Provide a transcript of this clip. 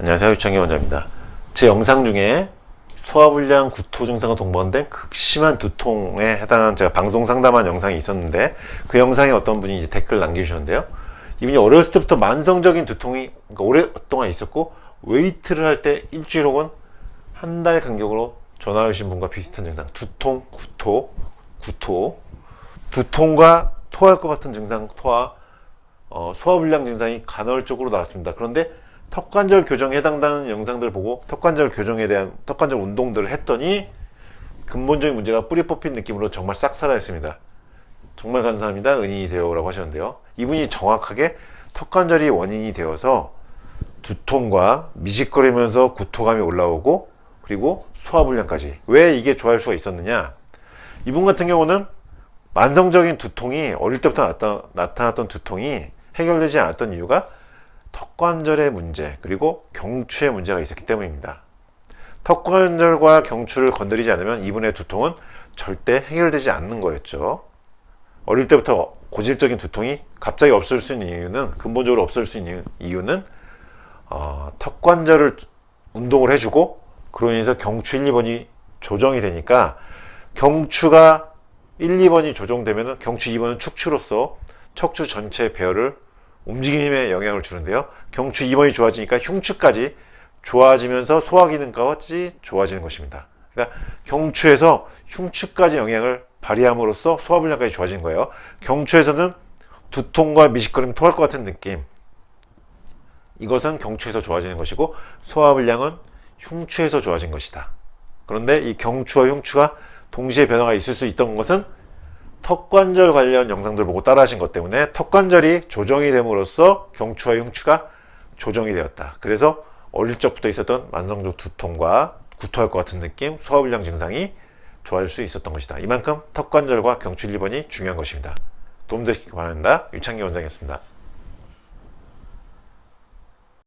안녕하세요. 유창기 원장입니다. 제 영상 중에 소화불량 구토 증상과 동반된 극심한 두통에 해당한 제가 방송 상담한 영상이 있었는데 그 영상에 어떤 분이 이제 댓글 남겨주셨는데요. 이분이 어렸을 때부터 만성적인 두통이 그러니까 오랫동안 있었고 웨이트를 할 때 일주일 혹은 한 달 간격으로 전화 주신 분과 비슷한 증상 두통, 구토, 구토 두통과 토할 것 같은 증상 토와 어, 소화불량 증상이 간헐적으로 나왔습니다. 그런데 턱관절 교정에 해당되는 영상들을 보고 턱관절 교정에 대한 턱관절 운동들을 했더니 근본적인 문제가 뿌리 뽑힌 느낌으로 정말 싹 사라졌습니다. 정말 감사합니다. 은인이세요 라고 하셨는데요. 이분이 정확하게 턱관절이 원인이 되어서 두통과 미식거리면서 구토감이 올라오고 그리고 소화불량까지 왜 이게 좋아할 수가 있었느냐? 이분 같은 경우는 만성적인 두통이 어릴 때부터 나타, 나타났던 두통이 해결되지 않았던 이유가 턱관절의 문제 그리고 경추의 문제가 있었기 때문입니다. 턱관절과 경추를 건드리지 않으면 이분의 두통은 절대 해결되지 않는 거였죠. 어릴 때부터 고질적인 두통이 갑자기 없을 수 있는 이유는 근본적으로 없을 수 있는 이유는 어, 턱관절을 운동을 해주고 그로 인해서 경추 1, 2번이 조정이 되니까 경추가 1, 2번이 조정되면 경추 2번은 축추로서 척추 전체 배열을 움직이는 힘에 영향을 주는데요. 경추 2번이 좋아지니까 흉추까지 좋아지면서 소화 기능까지 좋아지는 것입니다. 그러니까 경추에서 흉추까지 영향을 발휘함으로써 소화 불량까지 좋아지는 거예요. 경추에서는 두통과 미식거림, 토할 것 같은 느낌. 이것은 경추에서 좋아지는 것이고 소화 불량은 흉추에서 좋아진 것이다. 그런데 이 경추와 흉추가 동시에 변화가 있을 수 있던 것은 턱관절 관련 영상들 보고 따라 하신 것 때문에 턱관절이 조정이 됨으로써 경추와 흉추가 조정이 되었다. 그래서 어릴 적부터 있었던 만성적 두통과 구토할 것 같은 느낌, 소화불량 증상이 좋아질 수 있었던 것이다. 이만큼 턱관절과 경추 1번이 중요한 것입니다. 도움되시기 바랍니다. 유창기 원장이었습니다.